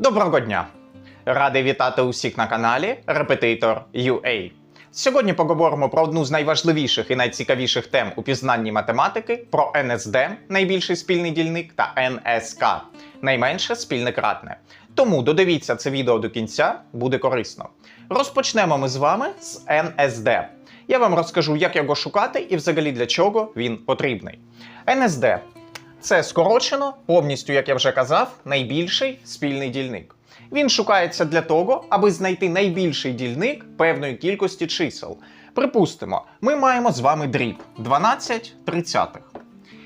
Доброго дня! Радий вітати усіх на каналі Repetitor UA. Сьогодні поговоримо про одну з найважливіших і найцікавіших тем у пізнанні математики про НСД, найбільший спільний дільник, та НСК, найменше спільне кратне. Тому додивіться це відео до кінця, буде корисно. Розпочнемо ми з вами з НСД. Я вам розкажу, як його шукати і взагалі для чого він потрібний. НСД це скорочено, повністю, як я вже казав, найбільший спільний дільник. Він шукається для того, аби знайти найбільший дільник певної кількості чисел. Припустимо, ми маємо з вами дріб 12 тридцятих.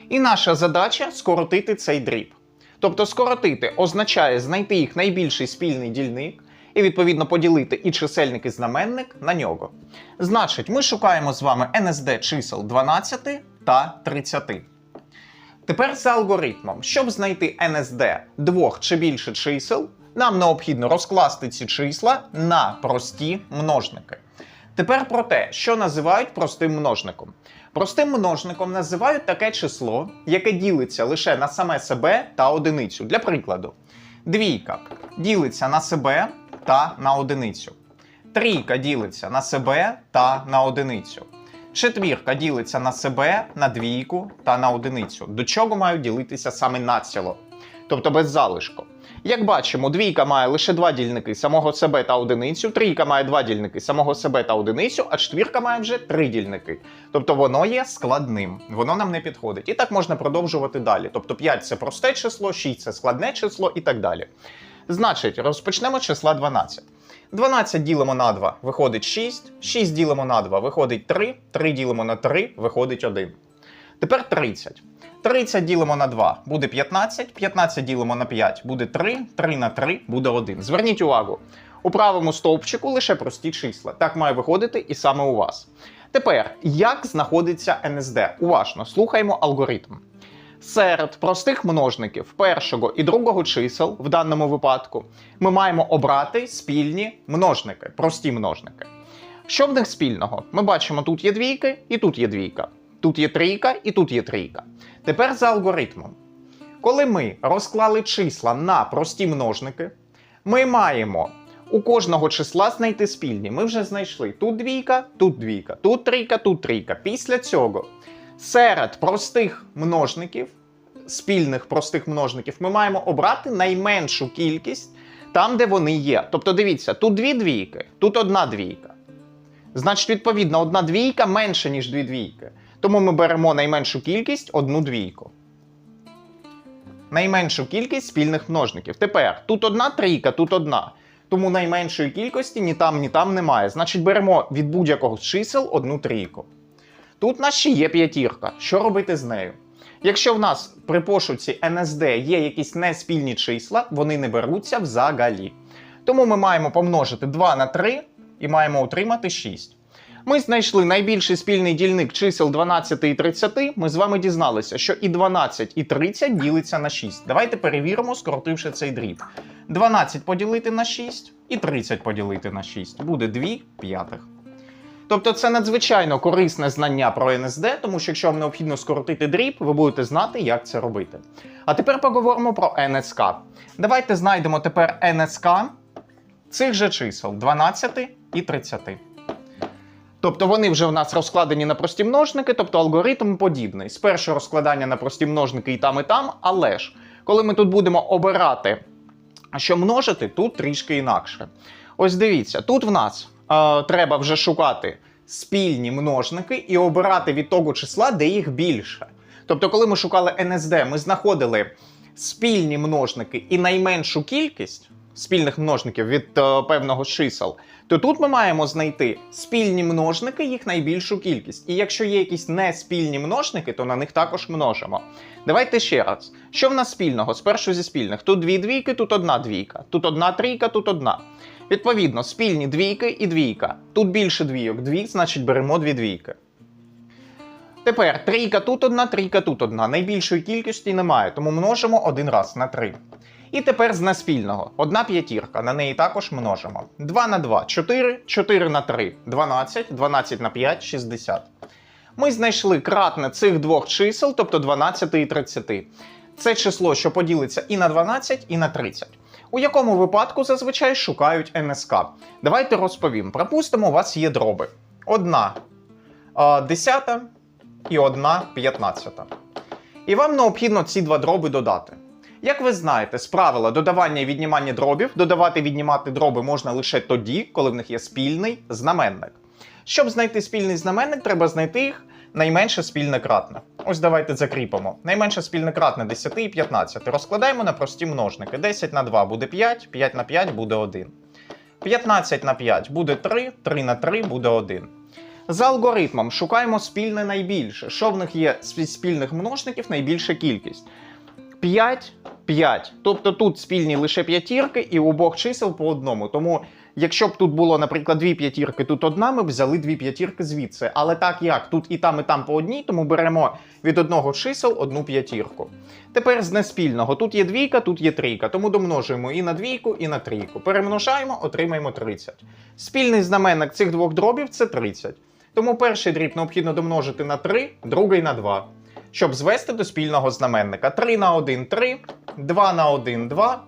І наша задача скоротити цей дріб. Тобто скоротити означає знайти їх найбільший спільний дільник і відповідно поділити і чисельник і знаменник на нього. Значить, ми шукаємо з вами НСД чисел 12 та 30. Тепер за алгоритмом, щоб знайти НСД двох чи більше чисел, нам необхідно розкласти ці числа на прості множники. Тепер про те, що називають простим множником. Простим множником називають таке число, яке ділиться лише на саме себе та одиницю. Для прикладу, двійка ділиться на себе та на одиницю. Трійка ділиться на себе та на одиницю. Четвірка ділиться на себе, на двійку та на одиницю. До чого мають ділитися саме націло, тобто без залишку. Як бачимо, двійка має лише два дільники самого себе та одиницю, трійка має два дільники самого себе та одиницю, а четвірка має вже три дільники. Тобто воно є складним, воно нам не підходить. І так можна продовжувати далі. Тобто 5 це просте число, 6 це складне число і так далі. Значить, розпочнемо з числа 12. 12 ділимо на 2, виходить 6, 6 ділимо на 2, виходить 3, 3 ділимо на 3, виходить 1. Тепер 30. 30 ділимо на 2 буде 15, 15 ділимо на 5 буде 3, 3 на 3 буде 1. Зверніть увагу, у правому стовпчику лише прості числа. Так має виходити і саме у вас. Тепер, як знаходиться НСД? Уважно слухаємо алгоритм. Серед простих множників першого і другого чисел, в даному випадку, ми маємо обрати спільні множники, прості множники. Що в них спільного? Ми бачимо, тут є двійки і тут є двійка. Тут є трійка і тут є трійка. Тепер за алгоритмом. Коли ми розклали числа на прості множники, ми маємо у кожного числа знайти спільні. Ми вже знайшли тут двійка, тут двійка, тут трійка, тут трійка. Після цього серед простих множників, спільних простих множників, ми маємо обрати найменшу кількість там, де вони є. Тобто, дивіться, тут дві двійки, тут одна двійка. Значить, відповідно, одна двійка менше, ніж дві двійки. Тому ми беремо найменшу кількість одну двійку. Найменшу кількість спільних множників. Тепер тут одна трійка, тут одна. Тому найменшої кількості ні там, ні там немає. Значить, беремо від будь-якого з чисел одну трійку. Тут в нас ще є п'ятірка. Що робити з нею? Якщо в нас при пошуці НСД є якісь неспільні числа, вони не беруться взагалі. Тому ми маємо помножити 2 на 3 і маємо отримати 6. Ми знайшли найбільший спільний дільник чисел 12 і 30. Ми з вами дізналися, що і 12, і 30 ділиться на 6. Давайте перевіримо, скоротивши цей дріб. 12 поділити на 6 і 30 поділити на 6. Буде 2 п'ятих. Тобто це надзвичайно корисне знання про НСД, тому що якщо вам необхідно скоротити дріб, ви будете знати, як це робити. А тепер поговоримо про НСК. Давайте знайдемо тепер НСК цих же чисел 12 і 30. Тобто вони вже в нас розкладені на прості множники, тобто алгоритм подібний. Спершу розкладання на прості множники і там, і там, але ж, коли ми тут будемо обирати, що множити, тут трішки інакше. Ось дивіться, тут в нас треба вже шукати спільні множники і обирати від того числа, де їх більше. Тобто, коли ми шукали НСД, ми знаходили спільні множники і найменшу кількість спільних множників від е, певного чисел, то тут ми маємо знайти спільні множники, їх найбільшу кількість. І якщо є якісь неспільні множники, то на них також множимо. Давайте ще раз. Що в нас спільного? Спершу зі спільних. Тут дві двійки, тут одна двійка, тут одна трійка, тут одна. Відповідно, спільні двійки і двійка. Тут більше двійок, дві, значить беремо дві двійки. Тепер трійка тут одна, трійка тут одна. Найбільшої кількості немає, тому множимо один раз на три. І тепер з неспільного. Одна п'ятірка, на неї також множимо. 2 на 2 4, 4 на 3 12, 12 на 5 60. Ми знайшли кратне цих двох чисел, тобто 12 і 30. Це число, що поділиться і на 12, і на 30. У якому випадку зазвичай шукають НСК? Давайте розповім. Припустимо, у вас є дроби. Одна десята і одна п'ятнадцята. І вам необхідно ці два дроби додати. Як ви знаєте, з правила додавання і віднімання дробів, додавати і віднімати дроби можна лише тоді, коли в них є спільний знаменник. Щоб знайти спільний знаменник, треба знайти їх найменше спільне кратне. Ось давайте закріпимо. Найменше спільне кратне 10 і 15. Розкладаємо на прості множники. 10 на 2 буде 5, 5 на 5 буде 1. 15 на 5 буде 3, 3 на 3 буде 1. За алгоритмом шукаємо спільне найбільше. Що в них є з спільних множників найбільша кількість? 5, 5. Тобто тут спільні лише п'ятірки, і у обох чисел по одному. Тому, якщо б тут було, наприклад, дві п'ятірки, тут одна, ми б взяли дві п'ятірки звідси. Але так як тут і там, і там по одній, тому беремо від одного чисел одну п'ятірку. Тепер з неспільного. Тут є двійка, тут є трійка, тому домножуємо і на двійку, і на трійку. Перемножаємо, отримаємо 30. Спільний знаменник цих двох дробів це 30. Тому перший дріб необхідно домножити на 3, другий на 2 щоб звести до спільного знаменника. 3 на 1 3, 2 на 1 2,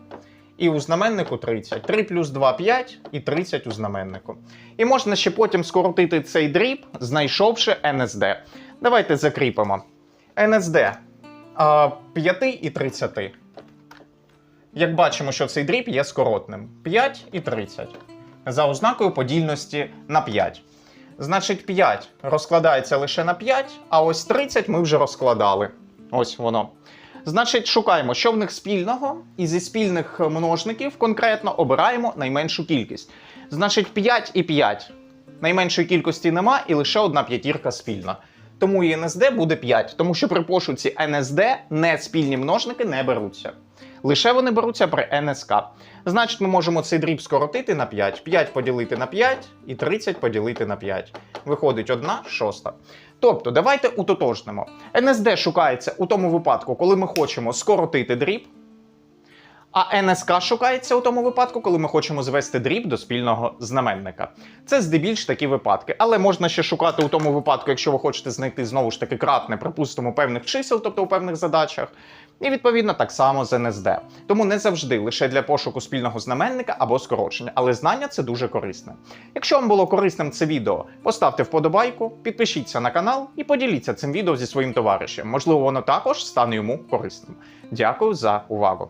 і у знаменнику 30. 3 плюс 2 5 і 30 у знаменнику. І можна ще потім скоротити цей дріб, знайшовши НСД. Давайте закріпимо. НСД 5 і 30. Як бачимо, що цей дріб є скоротним. 5 і 30. За ознакою подільності на 5. Значить, 5 розкладається лише на 5, а ось 30 ми вже розкладали. Ось воно. Значить, шукаємо, що в них спільного, і зі спільних множників конкретно обираємо найменшу кількість. Значить, 5 і 5. Найменшої кількості нема, і лише одна п'ятірка спільна. Тому і НСД буде 5, тому що при пошуці НСД не спільні множники не беруться. Лише вони беруться при НСК. Значить, ми можемо цей дріб скоротити на 5. 5 поділити на 5 і 30 поділити на 5. Виходить 1 шоста. Тобто, давайте утотожнимо. НСД шукається у тому випадку, коли ми хочемо скоротити дріб. А НСК шукається у тому випадку, коли ми хочемо звести дріб до спільного знаменника. Це здебільш такі випадки. Але можна ще шукати у тому випадку, якщо ви хочете знайти знову ж таки кратне, припустимо, певних чисел, тобто у певних задачах. І відповідно так само з НСД. Тому не завжди лише для пошуку спільного знаменника або скорочення, але знання це дуже корисне. Якщо вам було корисним це відео, поставте вподобайку, підпишіться на канал і поділіться цим відео зі своїм товаришем. Можливо, воно також стане йому корисним. Дякую за увагу.